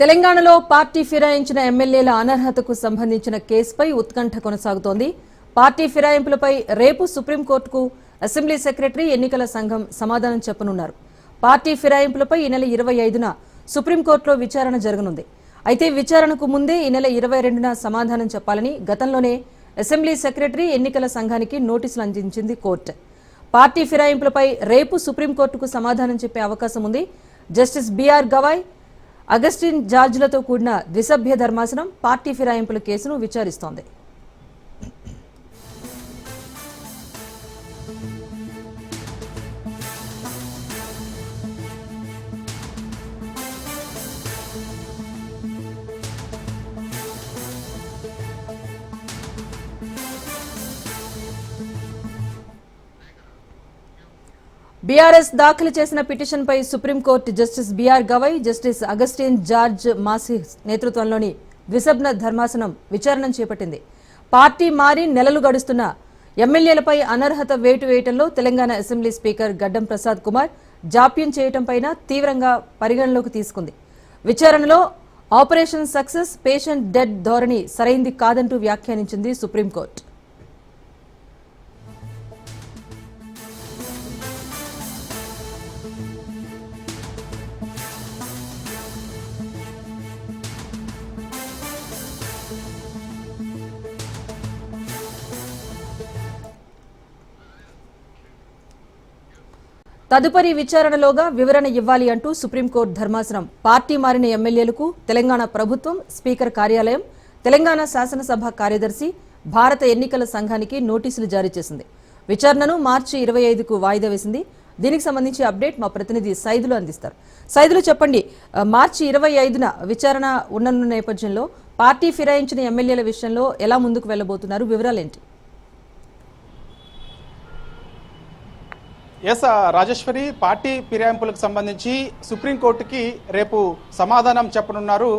తెలంగాణలో పార్టీ ఫిరాయించిన ఎమ్మెల్యేల అనర్హతకు సంబంధించిన కేసుపై ఉత్కంఠ కొనసాగుతోంది. పార్టీ ఫిరాయింపులపై రేపు సుప్రీంకోర్టుకు అసెంబ్లీ సెక్రటరీ ఎన్నికల సంఘం సమాధానం చెప్పనున్నారు. పార్టీ ఫిరాయింపులపై ఈ నెల ఇరవై ఐదున సుప్రీంకోర్టులో విచారణ జరగనుంది. అయితే విచారణకు ముందే ఈ నెల ఇరవై రెండున సమాధానం చెప్పాలని గతంలోనే అసెంబ్లీ సెక్రటరీ ఎన్నికల సంఘానికి నోటీసులు అందించింది కోర్టు. పార్టీ ఫిరాయింపులపై రేపు సుప్రీంకోర్టుకు సమాధానం చెప్పే అవకాశం ఉంది. జస్టిస్ బీఆర్ గవాయ్ అగస్టిన్ జార్జ్లతో కూడిన ద్విసభ్య ధర్మాసనం పార్టీ ఫిరాయింపుల కేసును విచారిస్తోంది. బీఆర్ఎస్ దాఖలు చేసిన పిటిషన్పై supreme court justice BR Gavai justice Augustine George Masih నేతృత్వంలోని ద్విసభ్న ధర్మాసనం విచారణ చేపట్టింది. పార్టీ మారి నెలలు గడుస్తున్న ఎమ్మెల్యేలపై అనర్హత వేటు వేయటంలో తెలంగాణ అసెంబ్లీ స్పీకర్ గడ్డం ప్రసాద్ కుమార్ జాప్యం చేయటంపైన తీవ్రంగా పరిగణలోకి తీసుకుంది. విచారణలో ఆపరేషన్ సక్సెస్ పేషెంట్ డెడ్ ధోరణి సరైంది కాదంటూ వ్యాఖ్యానించింది సుప్రీంకోర్టు. తదుపరి విచారణలోగా వివరణ ఇవ్వాలి అంటూ సుప్రీంకోర్టు ధర్మాసనం. పార్టీ మారిన ఎమ్మెల్యేలకు తెలంగాణ ప్రభుత్వం స్పీకర్ కార్యాలయం తెలంగాణ శాసనసభ కార్యదర్శి భారత ఎన్నికల సంఘానికి నోటీసులు జారీ చేసింది. విచారణను మార్చి ఇరవై ఐదుకు వాయిదా వేసింది. దీనికి సంబంధించి అప్డేట్ మా ప్రతినిధి సైదులు అందిస్తారు. సైదులు చెప్పండి మార్చి ఇరవై ఐదున విచారణ ఉండనున్న నేపథ్యంలో పార్టీ ఫిరాయించిన ఎమ్మెల్యేల విషయంలో ఎలా ముందుకు వెళ్ళబోతున్నారు వివరాలేంటి? ఎస్ రాజేశ్వరి పార్టీ ఫిరాయింపులకు సంబంధించి సుప్రీంకోర్టుకి రేపు సమాధానం చెప్పనున్నారు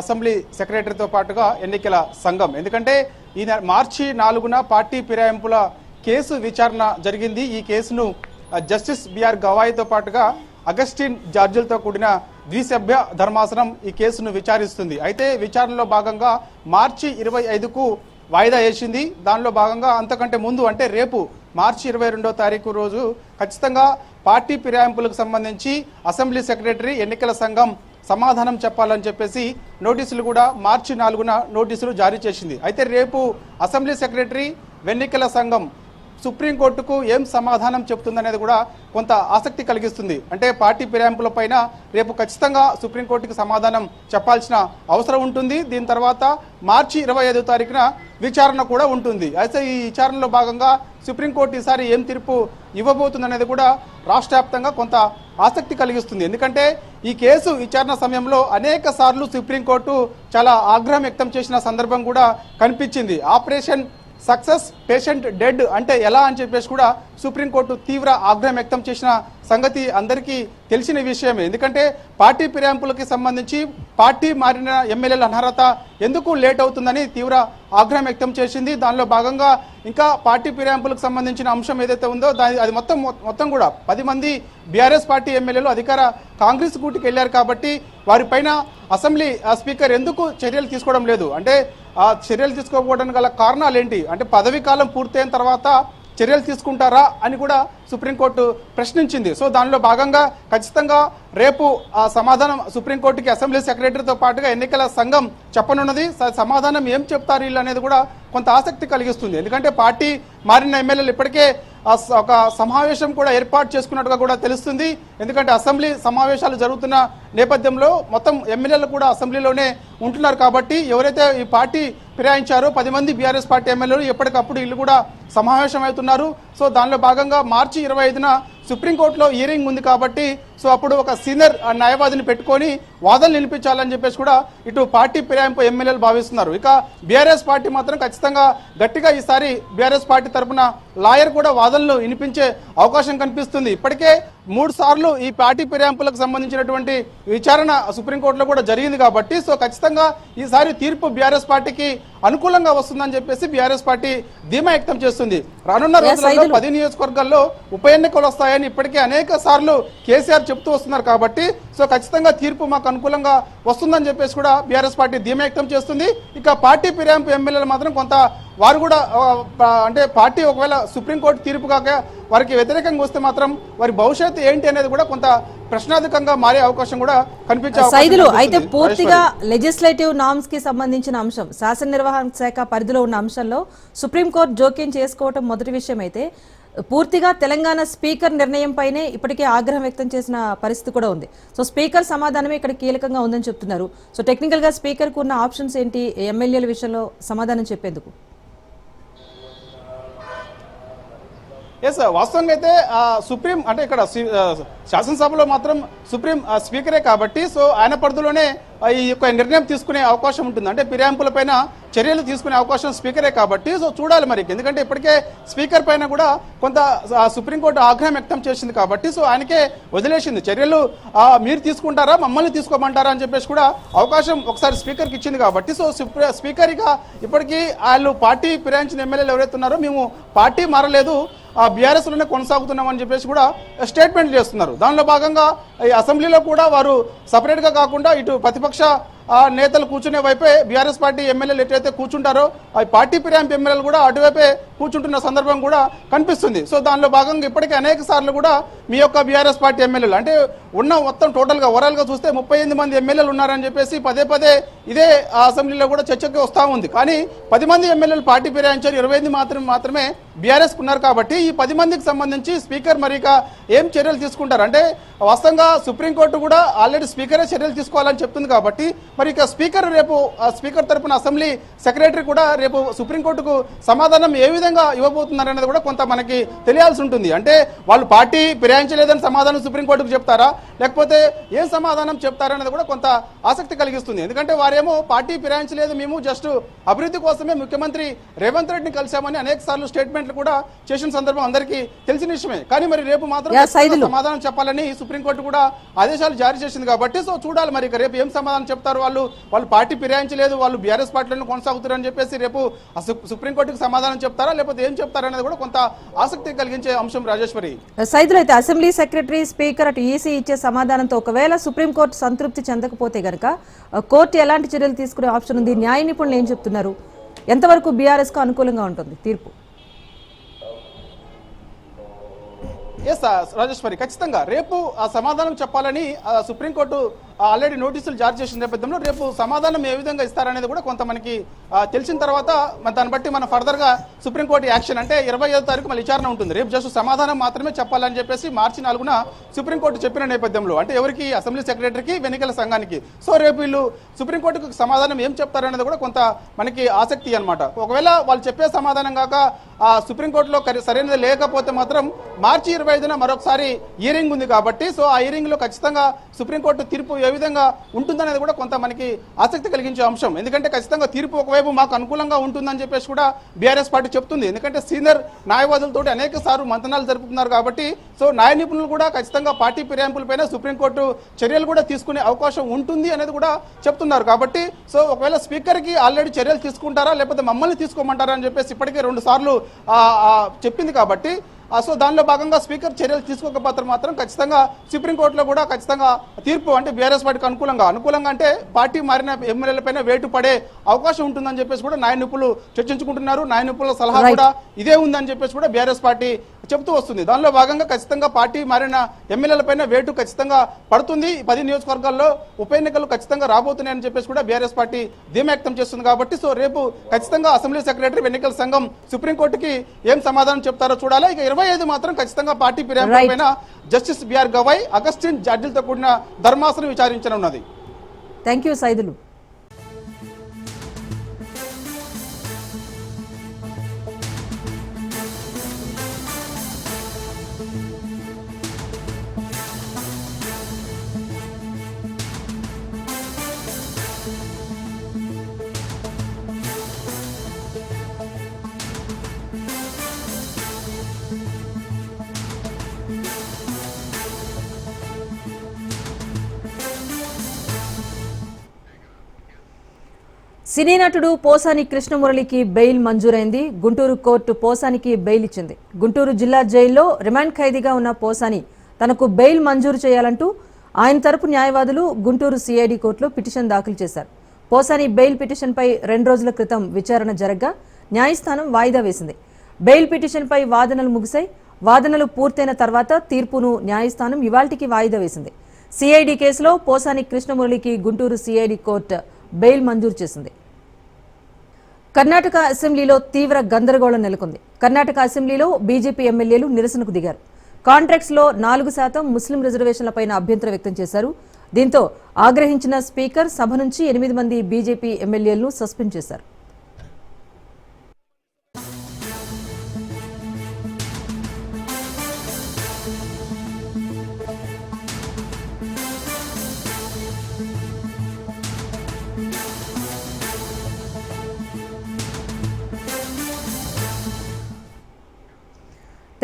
అసెంబ్లీ సెక్రటరీతో పాటుగా ఎన్నికల సంఘం. ఎందుకంటే ఈ మార్చి నాలుగున పార్టీ ఫిరాయింపుల కేసు విచారణ జరిగింది. ఈ కేసును జస్టిస్ బిఆర్ గవాయితో పాటుగా అగస్టిన్ జార్జులతో కూడిన ద్విసభ్య ధర్మాసనం ఈ కేసును విచారిస్తుంది. అయితే విచారణలో భాగంగా మార్చి ఇరవై ఐదుకు వాయిదా వేసింది. దానిలో భాగంగా అంతకంటే ముందు అంటే రేపు మార్చి ఇరవై రెండో తారీఖు రోజు ఖచ్చితంగా పార్టీ ఫిరాయింపులకు సంబంధించి అసెంబ్లీ సెక్రటరీ ఎన్నికల సంఘం సమాధానం చెప్పాలని చెప్పేసి నోటీసులు కూడా మార్చి నాలుగున నోటీసులు జారీ చేసింది. అయితే రేపు అసెంబ్లీ సెక్రటరీ ఎన్నికల సంఘం సుప్రీంకోర్టుకు ఏం సమాధానం చెప్తుందనేది కూడా కొంత ఆసక్తి కలిగిస్తుంది. అంటే పార్టీ ఫిరాయింపుల పైన రేపు ఖచ్చితంగా సుప్రీంకోర్టుకు సమాధానం చెప్పాల్సిన అవసరం ఉంటుంది. దీని తర్వాత మార్చి ఇరవై ఐదో తారీఖున విచారణ కూడా ఉంటుంది. అయితే ఈ విచారణలో భాగంగా సుప్రీంకోర్టు ఈసారి ఏం తీర్పు ఇవ్వబోతుందనేది కూడా రాష్ట్ర వ్యాప్తంగా కొంత ఆసక్తి కలిగిస్తుంది. ఎందుకంటే ఈ కేసు విచారణ సమయంలో అనేక సార్లు సుప్రీంకోర్టు చాలా ఆగ్రహం వ్యక్తం చేసిన సందర్భం కూడా కనిపించింది. ఆపరేషన్ సక్సెస్ పేషెంట్ డెడ్ అంటే ఎలా అని చెప్పేసి కూడా సుప్రీంకోర్టు తీవ్ర ఆగ్రహం వ్యక్తం చేసిన సంగతి అందరికీ తెలిసిన విషయమే. ఎందుకంటే పార్టీ ఫిరాయింపులకి సంబంధించి పార్టీ మారిన ఎమ్మెల్యేల అనర్హత ఎందుకు లేట్ అవుతుందని తీవ్ర ఆగ్రహం వ్యక్తం చేసింది. దానిలో భాగంగా ఇంకా పార్టీ ఫిరాయింపులకు సంబంధించిన అంశం ఏదైతే ఉందో దాని అది మొత్తం మొత్తం కూడా పది మంది బీఆర్ఎస్ పార్టీ ఎమ్మెల్యేలు అధికార కాంగ్రెస్ గూటికి వెళ్ళారు కాబట్టి వారిపైన అసెంబ్లీ ఆ, స్పీకర్ ఎందుకు చర్యలు తీసుకోవడం లేదు? అంటే చర్యలు తీసుకోకపోవడానికి గల కారణాలు ఏంటి? అంటే పదవీ కాలం పూర్తయిన తర్వాత చర్యలు తీసుకుంటారా అని కూడా సుప్రీంకోర్టు ప్రశ్నించింది. సో దానిలో భాగంగా ఖచ్చితంగా రేపు ఆ సమాధానం సుప్రీంకోర్టుకి అసెంబ్లీ సెక్రటరీతో పాటుగా ఎన్నికల సంఘం చెప్పనున్నది. స- సమాధానం ఏం చెప్తారు వీళ్ళు అనేది కూడా కొంత ఆసక్తి కలిగిస్తుంది. ఎందుకంటే పార్టీ మారిన ఎమ్మెల్యేలు ఇప్పటికే ఆ స- ఒక సమావేశం కూడా ఏర్పాటు చేసుకున్నట్టుగా కూడా తెలుస్తుంది. ఎందుకంటే అసెంబ్లీ సమావేశాలు జరుగుతున్న నేపథ్యంలో మొత్తం ఎమ్మెల్యేలు కూడా అసెంబ్లీలోనే ఉంటున్నారు కాబట్టి ఎవరైతే ఈ పార్టీ ఫిరాయించారు. పది మంది బీఆర్ఎస్ పార్టీ ఎమ్మెల్యేలు ఎప్పటికప్పుడు వీళ్ళు కూడా సమావేశం అవుతున్నారు సో దానిలో భాగంగా మార్చి ఇరవై ఐదున సుప్రీంకోర్టులో హియరింగ్ ఉంది కాబట్టి సో అప్పుడు ఒక సీనియర్ న్యాయవాదిని పెట్టుకొని వాదనలు వినిపించాలని చెప్పేసి కూడా ఇటు పార్టీ ఫిరాయింపు ఎమ్మెల్యేలు భావిస్తున్నారు. ఇక బీఆర్ఎస్ పార్టీ మాత్రం ఖచ్చితంగా గట్టిగా ఈసారి బీఆర్ఎస్ పార్టీ తరపున లాయర్ కూడా వాదనలు వినిపించే అవకాశం కనిపిస్తుంది. ఇప్పటికే మూడు సార్లు ఈ పార్టీ ఫిరాయింపులకు సంబంధించినటువంటి విచారణ సుప్రీంకోర్టులో కూడా జరిగింది కాబట్టి సో ఖచ్చితంగా ఈసారి తీర్పు బీఆర్ఎస్ పార్టీకి అనుకూలంగా వస్తుందని చెప్పేసి బీఆర్ఎస్ పార్టీ ధీమా వ్యక్తం చేస్తుంది. రానున్న రోజుల్లో. పది నియోజకవర్గాల్లో ఉప ఎన్నికలు వస్తాయని ఇప్పటికే అనేక సార్లు కేసీఆర్ చెప్తూ వస్తున్నారు కాబట్టి సో ఖచ్చితంగా తీర్పు మాకు అనుకూలంగా వస్తుందని చెప్పేసి కూడా బీఆర్ఎస్ పార్టీ ధీమా వ్యక్తం చేస్తుంది ఇక పార్టీ ఫిరాయింపు ఎమ్మెల్యేలు మాత్రం కొంత వారు కూడా అంటే పార్టీ ఒకవేళ సుప్రీంకోర్టు తీర్పు కాక వారికి వ్యతిరేకంగా వస్తే మాత్రం వారి భవిష్యత్తు ఏంటి అనేది కూడా కొంత ప్రశ్నార్థకంగా మారే అవకాశం కూడా కనిపించే అవకాశం సైదులు కనిపిస్తుంది. అయితే పూర్తిగా. లెజిస్లేటివ్ నామ్స్కి సంబంధించిన అంశం శాసన నిర్వహణ శాఖ పరిధిలో ఉన్న అంశంలో సుప్రీంకోర్టు జోక్యం చేసుకోవటం మొదటి విషయం అయితే పూర్తిగా తెలంగాణ స్పీకర్ నిర్ణయంపైనే ఇప్పటికే ఆగ్రహం వ్యక్తం చేసిన పరిస్థితి కూడా ఉంది. సో స్పీకర్ సమాధానమే ఇక్కడ కీలకంగా ఉందని చెప్తున్నారు. సో టెక్నికల్గా స్పీకర్కు స్పీకర్కు ఉన్న ఆప్షన్స్ ఏంటి? ఎమ్మెల్యేల విషయంలో సమాధానం చెప్పేందుకు. ఎస్ వాస్తవంగా అయితే సుప్రీం అంటే ఇక్కడ శాసనసభలో మాత్రం సుప్రీం స్పీకరే కాబట్టి సో ఆయన పరిధిలోనే ఈ యొక్క నిర్ణయం తీసుకునే అవకాశం ఉంటుంది. అంటే ఫిర్యాయింపుల పైన చర్యలు తీసుకునే అవకాశం స్పీకరే కాబట్టి సో చూడాలి మరి. ఎందుకంటే ఇప్పటికే స్పీకర్ పైన కూడా కొంత సుప్రీంకోర్టు ఆగ్రహం వ్యక్తం చేసింది కాబట్టి సో ఆయనకే వదిలేసింది. చర్యలు మీరు తీసుకుంటారా మమ్మల్ని తీసుకోమంటారా అని చెప్పేసి కూడా అవకాశం ఒకసారి స్పీకర్కి ఇచ్చింది కాబట్టి సో స్పీకర్ ఇక ఇప్పటికీ వాళ్ళు పార్టీ ఫిరాయించిన ఎమ్మెల్యేలు ఎవరైతే ఉన్నారో మేము పార్టీ మారలేదు. ఆ బీఆర్ఎస్లోనే కొనసాగుతున్నామని చెప్పేసి కూడా స్టేట్మెంట్ చేస్తున్నారు. దానిలో భాగంగా ఈ అసెంబ్లీలో కూడా వారు సపరేట్గా కాకుండా ఇటు ప్రతిపక్ష నేతలు కూర్చునే వైపే బీఆర్ఎస్ పార్టీ ఎమ్మెల్యేలు ఎట్లయితే కూర్చుంటారో ఆ పార్టీ ఫిరాయింపు ఎమ్మెల్యేలు కూడా అటువైపే కూర్చుంటున్న సందర్భం కూడా కనిపిస్తుంది. సో దానిలో భాగంగా ఇప్పటికే అనేక సార్లు కూడా మీ యొక్క బీఆర్ఎస్ పార్టీ ఎమ్మెల్యేలు అంటే ఉన్న మొత్తం టోటల్గా ఓవరాల్గా చూస్తే ముప్పై ఎనిమిది మంది ఎమ్మెల్యేలు ఉన్నారని చెప్పేసి పదే పదే ఇదే ఆ అసెంబ్లీలో కూడా చర్చకి వస్తూ ఉంది. కానీ పది మంది ఎమ్మెల్యేలు పార్టీ ఫిరాయించారు ఇరవై ఎనిమిది మాత్రం మాత్రమే బీఆర్ఎస్ ఉన్నారు కాబట్టి ఈ పది మందికి సంబంధించి స్పీకర్ మరిక ఏం చర్యలు తీసుకుంటారు? అంటే వాస్తవంగా సుప్రీంకోర్టు కూడా ఆల్రెడీ స్పీకరే చర్యలు తీసుకోవాలని చెప్తుంది కాబట్టి మరి ఇక స్పీకర్ రేపు స్పీకర్ తరపున అసెంబ్లీ సెక్రటరీ కూడా రేపు సుప్రీంకోర్టుకు సమాధానం ఏ విధంగా ఇవ్వబోతున్నారు అనేది కూడా కొంత మనకి తెలియాల్సి ఉంటుంది. అంటే వాళ్ళు పార్టీ ఫిరాయించలేదని సమాధానం సుప్రీంకోర్టుకు చెప్తారా? లేకపోతే ఏం సమాధానం చెప్తారనేది కూడా కొంత ఆసక్తి కలిగిస్తుంది. ఎందుకంటే వారేమో పార్టీ ఫిరాయించలేదు మేము జస్ట్ అభివృద్ధి కోసమే ముఖ్యమంత్రి రేవంత్ రెడ్డిని కలిశామని అనేక సార్లు స్టేట్మెంట్లు కూడా చేసిన సందర్భం అందరికీ తెలిసిన విషయమే. కానీ మరి రేపు మాత్రం. సమాధానం చెప్పాలని సుప్రీంకోర్టు కూడా ఆదేశాలు జారీ చేసింది కాబట్టి సో చూడాలి మరి ఇక రేపు ఏం సమాధానం చెప్తారు వాళ్ళు వాళ్ళు పార్టీ ఫిరాయించలేదు వాళ్ళు బీఆర్ఎస్ పార్టీలను కొనసాగుతారని చెప్పేసి రేపు సుప్రీంకోర్టుకు సమాధానం చెప్తారా? లేకపోతే ఏం చెప్తారనేది కూడా కొంత ఆసక్తి కలిగించే అంశం రాజేశ్వరి. సైదులు అయితే అసెంబ్లీ సెక్రటరీ స్పీకర్ అటు ఈసీ ఇచ్చే సమాధానంతో ఒకవేళ సుప్రీంకోర్టు సంతృప్తి చెందకపోతే గనక కోర్టు ఎలాంటి చర్యలు తీసుకునే ఆప్షన్ ఉంది? న్యాయ నిపుణులు ఏం చెప్తున్నారు? ఎంతవరకు బీఆర్ఎస్కు అనుకూలంగా ఉంటుంది? తీర్పు. ఎస్ రాజేశ్వరి ఖచ్చితంగా. రేపు ఆ సమాధానం చెప్పాలని సుప్రీంకోర్టు ఆల్రెడీ నోటీసులు జారీ చేసిన నేపథ్యంలో రేపు సమాధానం ఏ విధంగా ఇస్తారనేది కూడా కొంత మనకి తెలిసిన తర్వాత దాన్ని బట్టి మనం ఫర్దర్గా సుప్రీంకోర్టు యాక్షన్ అంటే ఇరవై ఐదో తారీఖు మళ్ళీ విచారణ ఉంటుంది. రేపు జస్ట్ సమాధానం మాత్రమే చెప్పాలని చెప్పేసి మార్చి నాలుగున సుప్రీంకోర్టు చెప్పిన నేపథ్యంలో అంటే ఎవరికి అసెంబ్లీ సెక్రటరీకి ఎన్నికల సంఘానికి. సో రేపు వీళ్ళు సుప్రీంకోర్టుకు సమాధానం ఏం చెప్తారనేది కూడా కొంత మనకి ఆసక్తి అన్నమాట. ఒకవేళ వాళ్ళు చెప్పే సమాధానం కాక ఆ సుప్రీంకోర్టులో సరైనది లేకపోతే మాత్రం మార్చి ఇరవై ఐదున మరొకసారి హియరింగ్ ఉంది కాబట్టి సో ఆ హియరింగ్లో ఖచ్చితంగా సుప్రీంకోర్టు తీర్పు ఏ విధంగా ఉంటుందనేది కూడా కొంత మనకి ఆసక్తి కలిగించే అంశం. ఎందుకంటే ఖచ్చితంగా తీర్పు ఒకవైపు మాకు అనుకూలంగా ఉంటుందని చెప్పేసి కూడా బీఆర్ఎస్ పార్టీ చెప్తుంది. ఎందుకంటే సీనియర్ న్యాయవాదులతో అనేక సార్లు మంతనాలు జరుపుతున్నారు కాబట్టి సో న్యాయ నిపుణులు కూడా ఖచ్చితంగా పార్టీ ఫిర్యాంపులపైన సుప్రీంకోర్టు చర్యలు కూడా తీసుకునే అవకాశం ఉంటుంది అనేది కూడా చెప్తున్నారు కాబట్టి సో ఒకవేళ స్పీకర్కి ఆల్రెడీ చర్యలు తీసుకుంటారా లేకపోతే మమ్మల్ని తీసుకోమంటారా అని చెప్పేసి ఇప్పటికే రెండు సార్లు చెప్పింది కాబట్టి సో దానిలో భాగంగా స్పీకర్ చర్యలు తీసుకోకపోతే మాత్రం ఖచ్చితంగా సుప్రీంకోర్టులో కూడా ఖచ్చితంగా తీర్పు అంటే బీఆర్ఎస్ పార్టీకి అనుకూలంగా అనుకూలంగా అంటే పార్టీ మారిన ఎమ్మెల్యేలపైన వేటు పడే అవకాశం ఉంటుందని చెప్పేసి కూడా న్యాయ నిపుణులు చర్చించుకుంటున్నారు. న్యాయ నిపుణుల సలహా. కూడా ఇదే ఉందని చెప్పేసి కూడా బీఆర్ఎస్ పార్టీ చెప్తూ వస్తుంది. దానిలో భాగంగా ఖచ్చితంగా పార్టీ మారిన ఎమ్మెల్యేలపైన వేటు ఖచ్చితంగా పడుతుంది. పది నియోజకవర్గాల్లో ఉప ఎన్నికలు ఖచ్చితంగా రాబోతున్నాయని చెప్పేసి కూడా బీఆర్ఎస్ పార్టీ ధీమా వ్యక్తం చేస్తుంది కాబట్టి సో రేపు ఖచ్చితంగా అసెంబ్లీ సెక్రటరీ ఎన్నికల సంఘం సుప్రీంకోర్టుకి ఏం సమాధానం చెప్తారో చూడాలి. ఇక ఇరవై ఐదు మాత్రం ఖచ్చితంగా పార్టీ ఫిర్యాదు justice B R Gavai Augustine జడ్జిలతో కూడిన ధర్మాసనం విచారించనున్నది. థ్యాంక్ యూ సైదులు సినీ నటుడు పోసాని కృష్ణమురళికి బెయిల్ మంజూరైంది. గుంటూరు కోర్టు పోసానికి బెయిల్ ఇచ్చింది. గుంటూరు జిల్లా జైల్లో రిమాండ్ ఖైదీగా ఉన్న పోసాని తనకు బెయిల్ మంజూరు చేయాలంటూ ఆయన తరపు న్యాయవాదులు గుంటూరు సిఐడి కోర్టులో పిటిషన్ దాఖలు చేశారు. పోసాని బెయిల్ పిటిషన్పై రెండు రోజుల క్రితం విచారణ జరగ్గా న్యాయస్థానం వాయిదా వేసింది. బెయిల్ పిటిషన్పై వాదనలు ముగిశాయి. వాదనలు పూర్తయిన తర్వాత తీర్పును న్యాయస్థానం ఇవాల్టికి వాయిదా వేసింది. సిఐడి కేసులో పోసాని కృష్ణమురళికి గుంటూరు సిఐడి కోర్టు బెయిల్ మంజూరు చేసింది. కర్ణాటక అసెంబ్లీలో తీవ్ర గందరగోళం నెలకొంది. కర్ణాటక అసెంబ్లీలో బీజేపీ ఎమ్మెల్యేలు నిరసనకు దిగారు. కాంట్రాక్ట్స్లో నాలుగు శాతం ముస్లిం రిజర్వేషన్లపైన అభ్యంతరం వ్యక్తం చేశారు. దీంతో ఆగ్రహించిన స్పీకర్ సభ నుంచి ఎనిమిది మంది బీజేపీ ఎమ్మెల్యేలను సస్పెండ్ చేశారు.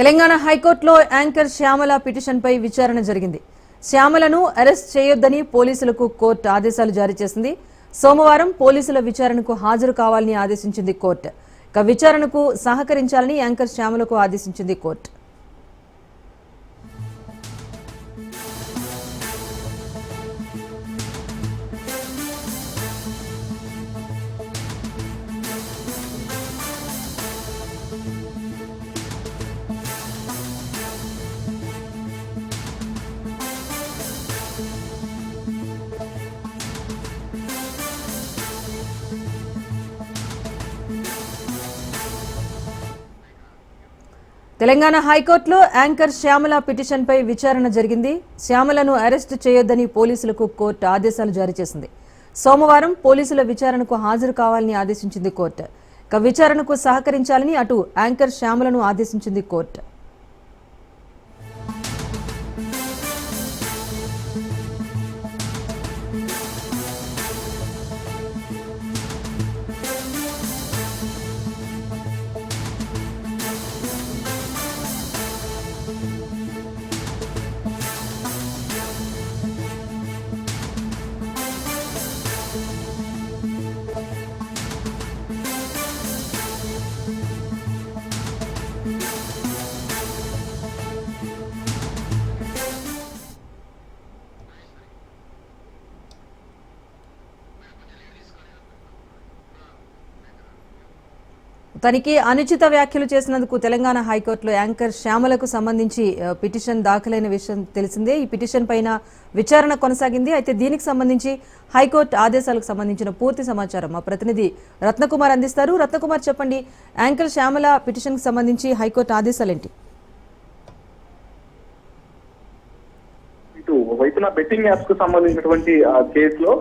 తెలంగాణ హైకోర్టులో యాంకర్ శ్యామల పిటిషన్పై విచారణ జరిగింది. శ్యామలను అరెస్ట్ చేయొద్దని పోలీసులకు కోర్టు ఆదేశాలు జారీ చేసింది. సోమవారం పోలీసుల విచారణకు హాజరు కావాలని ఆదేశించింది కోర్టు. ఇక విచారణకు సహకరించాలని యాంకర్ శ్యామలకు ఆదేశించింది కోర్టు. తెలంగాణ హైకోర్టులో యాంకర్ శ్యామల పిటిషన్పై విచారణ జరిగింది. శ్యామలను అరెస్టు చేయొద్దని పోలీసులకు కోర్టు ఆదేశాలు జారీ చేసింది. సోమవారం పోలీసుల విచారణకు హాజరు కావాలని ఆదేశించింది కోర్టు. ఇక విచారణకు సహకరించాలని అటు యాంకర్ శ్యామలను ఆదేశించింది కోర్టు. తనకి అనుచిత వ్యాఖ్యలు చేసినందుకు తెలంగాణ హైకోర్టులో యాంకర్ శ్యామలకు సంబంధించి పిటిషన్ దాఖలైన విషయం తెలిసిందే. ఈ పిటిషన్ పైన విచారణ కొనసాగింది. అయితే దీనికి సంబంధించి హైకోర్టు ఆదేశాలకు సంబంధించిన పూర్తి సమాచారం మా ప్రతినిధి రత్నకుమార్ అందిస్తారు. రత్నకుమార్ చెప్పండి యాంకర్ శ్యామల పిటిషన్కి సంబంధించి హైకోర్టు ఆదేశాలు ఏంటి ఇటు ఒకవైపున బెట్టింగ్ యాప్స్కు సంబంధించినటువంటి కేసులో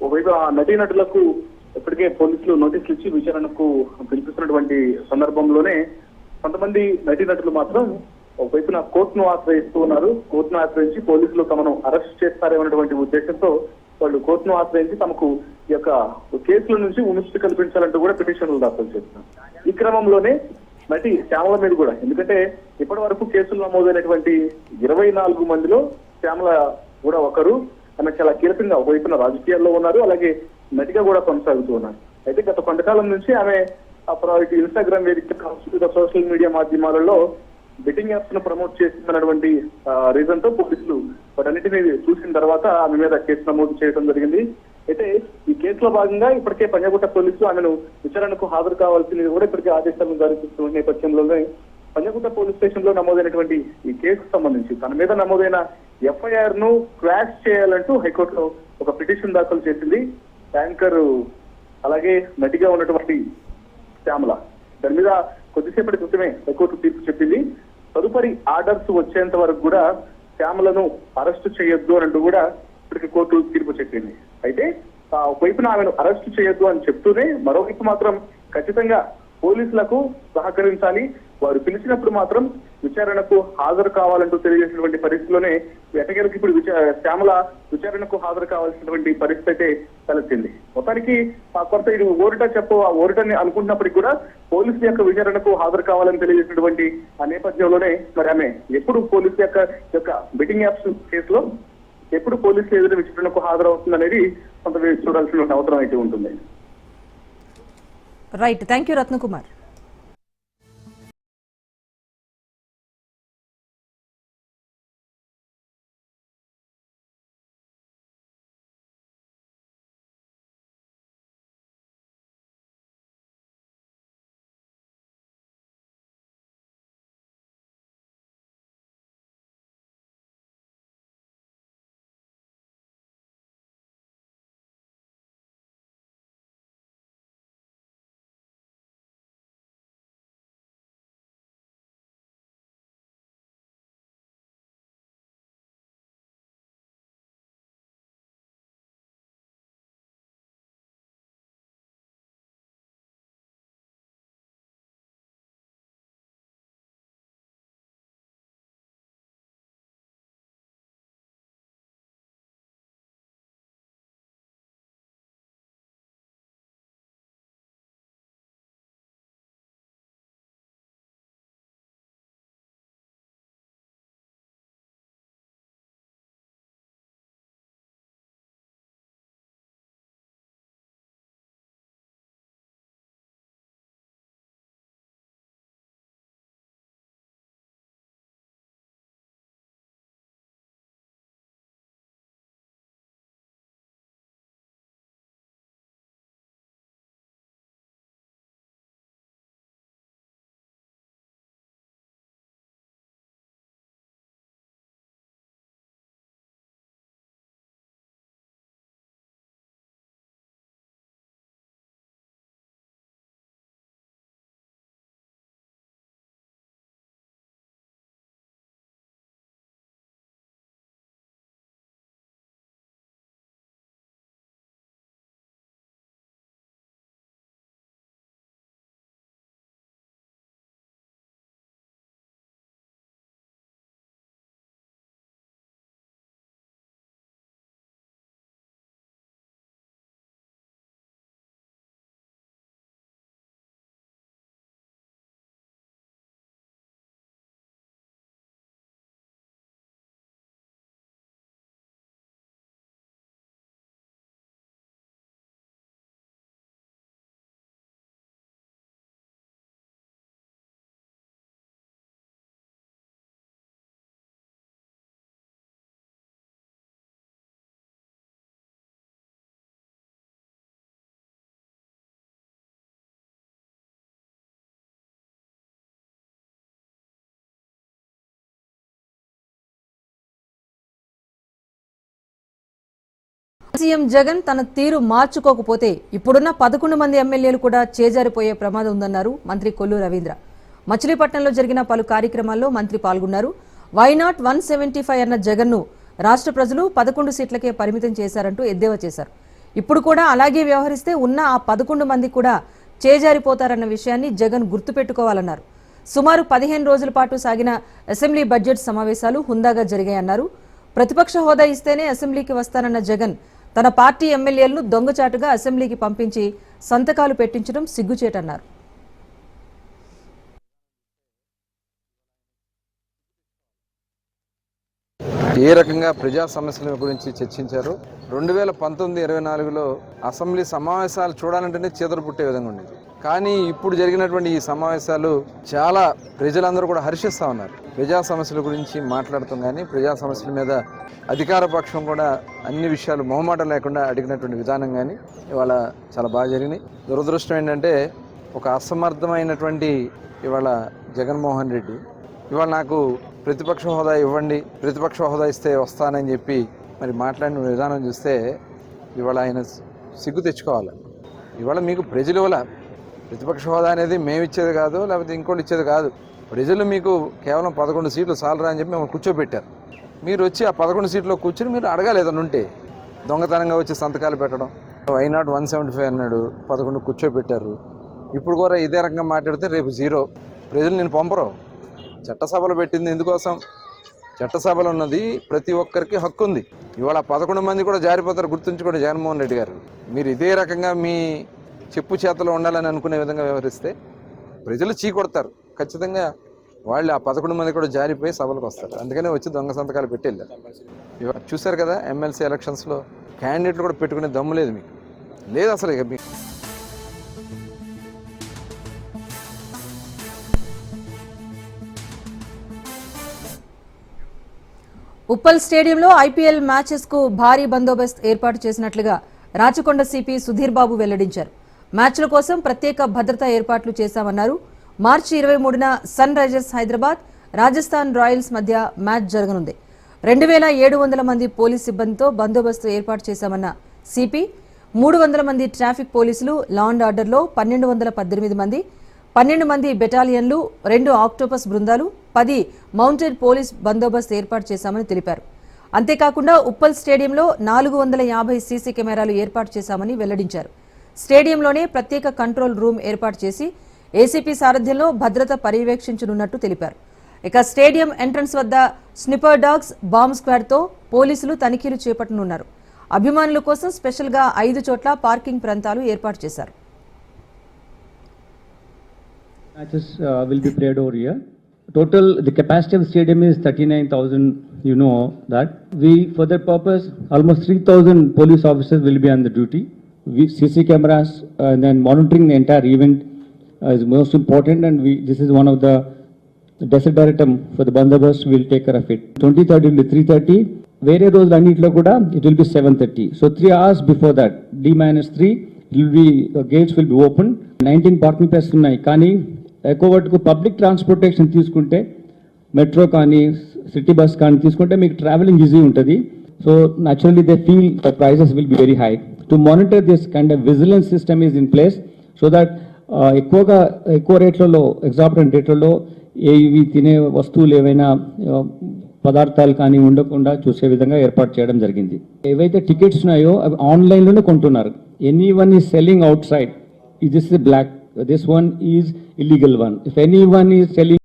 ఒకవైపు ఆ నటీనటులకు ఇప్పటికే పోలీసులు నోటీసులు ఇచ్చి విచారణకు పిలిపిస్తున్నటువంటి సందర్భంలోనే కొంతమంది నటీనటులు మాత్రం ఒకవైపున కోర్టును ఆశ్రయిస్తూ ఉన్నారు. కోర్టును ఆశ్రయించి పోలీసులు తమను అరెస్ట్ చేస్తారేమన్నటువంటి ఉద్దేశంతో వాళ్ళు కోర్టును ఆశ్రయించి తమకు ఈ యొక్క కేసుల నుంచి విముక్తి కల్పించాలంటూ కూడా పిటిషన్లు దాఖలు చేస్తున్నారు. ఈ క్రమంలోనే నటి శ్యామల మీద కూడా ఎందుకంటే ఇప్పటి వరకు కేసులు నమోదైనటువంటి ఇరవై నాలుగు మందిలో శ్యామల కూడా ఒకరు. ఆమె చాలా కీలకంగా ఒకవైపున రాజకీయాల్లో ఉన్నారు. అలాగే నటిగా కూడా కొనసాగుతూ ఉన్నారు. అయితే గత కొంతకాలం నుంచి ఆమె అప్పుడు ఇటు ఇన్స్టాగ్రామ్ వేదిక సోషల్ మీడియా మాధ్యమాలలో బెట్టింగ్ యాప్స్ను ప్రమోట్ చేస్తున్నటువంటి రీజన్తో పోలీసులు వాటన్నిటిని చూసిన తర్వాత ఆమె మీద కేసు నమోదు చేయడం జరిగింది. అయితే ఈ కేసులో భాగంగా ఇప్పటికే పంజాగుట్ట పోలీసులు ఆమెను విచారణకు హాజరు కావాల్సింది కూడా ఇప్పటికే ఆదేశాలను జారీ చేస్తున్న నేపథ్యంలోనే పంజాగుట్ట పోలీస్ స్టేషన్లో నమోదైనటువంటి ఈ కేసుకు సంబంధించి తన మీద నమోదైన ఎఫ్ఐఆర్ను క్రాష్ చేయాలంటూ హైకోర్టులో ఒక పిటిషన్ దాఖలు చేసింది. యాంకర్ అలాగే నటిగా ఉన్నటువంటి శ్యామల. దాని మీద కొద్దిసేపటి క్రితమే హైకోర్టు తీర్పు చెప్పింది. తదుపరి ఆర్డర్స్ వచ్చేంత వరకు కూడా శ్యామలను అరెస్ట్ చేయొద్దు అనంటూ కూడా ఇప్పటికి కోర్టు తీర్పు చెప్పింది. అయితే ఆ, ఒకవైపున ఆమెను అరెస్ట్ చేయొద్దు అని చెప్తూనే మరోవైపు మాత్రం ఖచ్చితంగా పోలీసులకు సహకరించాలి. వారు పిలిచినప్పుడు మాత్రం విచారణకు హాజరు కావాలంటూ తెలియజేసినటువంటి పరిస్థితిలోనే ఎటగేలకు ఇప్పుడు శ్యామల విచారణకు హాజరు కావాల్సినటువంటి పరిస్థితి అయితే తలెత్తింది. మొత్తానికి కొంత ఇది ఓరిట చెప్పు ఆ ఓరిటని అనుకుంటున్నప్పటికీ కూడా పోలీసుల యొక్క విచారణకు హాజరు కావాలని తెలియజేసినటువంటి ఆ నేపథ్యంలోనే మరి ఆమె ఎప్పుడు పోలీసు యొక్క యొక్క బెట్టింగ్ యాప్స్ కేసులో ఎప్పుడు పోలీసులు ఎదురు విచారణకు హాజరవుతుంది అనేది కొంత చూడాల్సిన అవసరం అయితే ఉంటుంది. Right thank you Ratnakumar CM Jagan తన తీరు మార్చుకోకపోతే ఇప్పుడున్న పదకొండు మంది ఎమ్మెల్యేలు కూడా చేజారిపోయే ప్రమాదం ఉందన్నారు మంత్రి కొల్లు రవీంద్ర. మచిలీపట్నంలో జరిగిన పలు కార్యక్రమాల్లో మంత్రి పాల్గొన్నారు. వైనాట్ వన్ సెవెంటీ ఫైవ్ అన్న జగన్ను రాష్ట్ర ప్రజలు పదకొండు సీట్లకే పరిమితం చేశారంటూ ఎద్దేవా చేశారు. ఇప్పుడు కూడా అలాగే వ్యవహరిస్తే ఉన్న ఆ పదకొండు మంది కూడా చేజారిపోతారన్న విషయాన్ని జగన్ గుర్తుపెట్టుకోవాలన్నారు. సుమారు పదిహేను రోజుల పాటు సాగిన అసెంబ్లీ బడ్జెట్ సమావేశాలు హుందాగా జరిగాయన్నారు. ప్రతిపక్ష హోదా ఇస్తేనే అసెంబ్లీకి వస్తానన్న జగన్ తన పార్టీ ఎమ్మెల్యేలను దొంగచాటుగా అసెంబ్లీకి పంపించి సంతకాలు పెట్టించడం సిగ్గుచేటన్నారు. ఏ రకంగా ప్రజా సమస్యల గురించి చర్చించారు? రెండు వేల పంతొమ్మిది ఇరవై నాలుగులో అసెంబ్లీ సమావేశాలు చూడాలంటేనే చేదరు పుట్టే విధంగా ఉండేది. కానీ ఇప్పుడు జరిగినటువంటి ఈ సమావేశాలు చాలా ప్రజలందరూ కూడా హర్షిస్తూ ఉన్నారు. ప్రజా సమస్యల గురించి మాట్లాడటం కానీ ప్రజా సమస్యల మీద అధికార పక్షం కూడా అన్ని విషయాలు మొహమాటం లేకుండా అడిగినటువంటి విధానం కానీ ఇవాళ చాలా బాగా జరిగినాయి. దురదృష్టం ఏంటంటే ఒక అసమర్థమైనటువంటి ఇవాళ జగన్మోహన్ రెడ్డి ఇవాళ నాకు ప్రతిపక్ష హోదా ఇవ్వండి ప్రతిపక్ష హోదా ఇస్తే వస్తానని చెప్పి మరి మాట్లాడిన విధానం చూస్తే ఇవాళ ఆయన సిగ్గు తెచ్చుకోవాలి. ఇవాళ మీకు ప్రజలు వల్ల ప్రతిపక్ష హోదా అనేది మేము ఇచ్చేది కాదు లేకపోతే ఇంకోటి ఇచ్చేది కాదు. ప్రజలు మీకు కేవలం పదకొండు సీట్లు సాలరా అని చెప్పి మిమ్మల్ని కూర్చోబెట్టారు. మీరు వచ్చి ఆ పదకొండు సీట్లో కూర్చుని మీరు అడగాలి ఉంటే. దొంగతనంగా వచ్చి సంతకాలు పెట్టడం. Why not one seventy five అన్నాడు పదకొండు కూర్చోబెట్టారు. ఇప్పుడు కూడా ఇదే రకంగా మాట్లాడితే రేపు జీరో. ప్రజలు నేను పంపరు. చట్టసభలు పెట్టింది ఎందుకోసం? చట్టసభలు ఉన్నది ప్రతి ఒక్కరికి హక్కు ఉంది ఇవాళ పదకొండు మంది కూడా జారిపోతారు గుర్తుంచుకోండి జగన్మోహన్ రెడ్డి గారు. మీరు ఇదే రకంగా మీ చెప్పు చేతలో ఉండాలని అనుకునే విధంగా వ్యవహరిస్తే ప్రజలు చీకొడతారు ఖచ్చితంగా వాళ్ళు ఆ పదకొండు మంది కూడా జారిపోయి సభలకు వస్తారు. అందుకనే వచ్చి దొంగ సంతకాలు పెట్టి చూశారు కదా ఎమ్మెల్సీ ఎలక్షన్స్లో క్యాండిడేట్లు కూడా పెట్టుకునే దమ్ము లేదు మీకు. లేదు అసలు ఇక మీకు ఉప్పల్ స్టేడియంలో ఐపీఎల్ మ్యాచెస్కు భారీ బందోబస్తు ఏర్పాటు చేసినట్లుగా రాచకొండ సిపి సుధీర్ బాబు వెల్లడించారు. మ్యాచ్ల కోసం ప్రత్యేక భద్రతా ఏర్పాట్లు చేశామన్నారు. మార్చి ఇరవై మూడున sun Risers Hyderabad Rajasthan Royals మధ్య మ్యాచ్ జరగనుంది. రెండు వేల ఏడు వందల మంది పోలీస్ సిబ్బందితో బందోబస్తు ఏర్పాటు చేశామన్న సిపి మూడు వందల మంది ట్రాఫిక్ పోలీసులు లా అండ్ ఆర్డర్లో పన్నెండు వందల పద్దెనిమిది మంది పన్నెండు మంది బెటాలియన్లు రెండు ఆక్టోపస్ బృందాలు పది మౌంటెడ్ పోలీస్ బందోబస్తు ఏర్పాటు చేశామని తెలిపారు. అంతేకాకుండా ఉప్పల్ స్టేడియంలో నాలుగు వందల యాభై సీసీ కెమెరాలు ఏర్పాటు చేశామని వెల్లడించారు. స్టేడియంలోనే ప్రత్యేక కంట్రోల్ రూమ్ ఏర్పాటు చేసి ఏసీపీ సారథ్యంలో భద్రత పర్యవేక్షించనున్నట్టు తెలిపారు ఇక స్టేడియం ఎంట్రన్స్ వద్ద స్నిపర్ డాగ్స్ బాంబ్ స్క్వాడ్తో పోలీసులు తనిఖీలు చేపట్టనున్నారు అభిమానుల కోసం స్పెషల్గా ఐదు చోట్ల పార్కింగ్ ప్రాంతాలు ఏర్పాటు చేశారు matches uh, will be played over here. Total, the capacity of the stadium is 39,000, you know that. We, for that purpose, almost 3,000 police officers will be on the duty. We, CC cameras, uh, and then monitoring the entire event uh, is most important and we, this is one of the desideratum for the bandobast will take care of it twenty thirty నుండి three thirty వేరే రోజులు అన్నింటిలో కూడా it will be seven thirty so three hours before that D minus three will be gates will be open nineteen parking place ఉన్నాయి. కానీ ఎక్కువ మటుకు public transportation తీసుకుంటే మెట్రో కానీ సిటీ బస్ కానీ తీసుకుంటే మీకు ట్రావెలింగ్ ఈజీ ఉంటుంది. So naturally they feel the prices will be very high to monitor this kind of vigilance system is in place so that ఎక్కువగా ఎక్కువ రేట్లలో ఎగ్జాపరెంట్ రేట్లలో ఏ ఇవి తినే వస్తువులు ఏవైనా uh, పదార్థాలు కానీ ఉండకుండా చూసే విధంగా ఏర్పాటు చేయడం జరిగింది. ఏవైతే టికెట్స్ ఉన్నాయో అవి ఆన్లైన్లోనే కొంటున్నారు. Anyone is selling outside this is black this one is illegal one if anyone is selling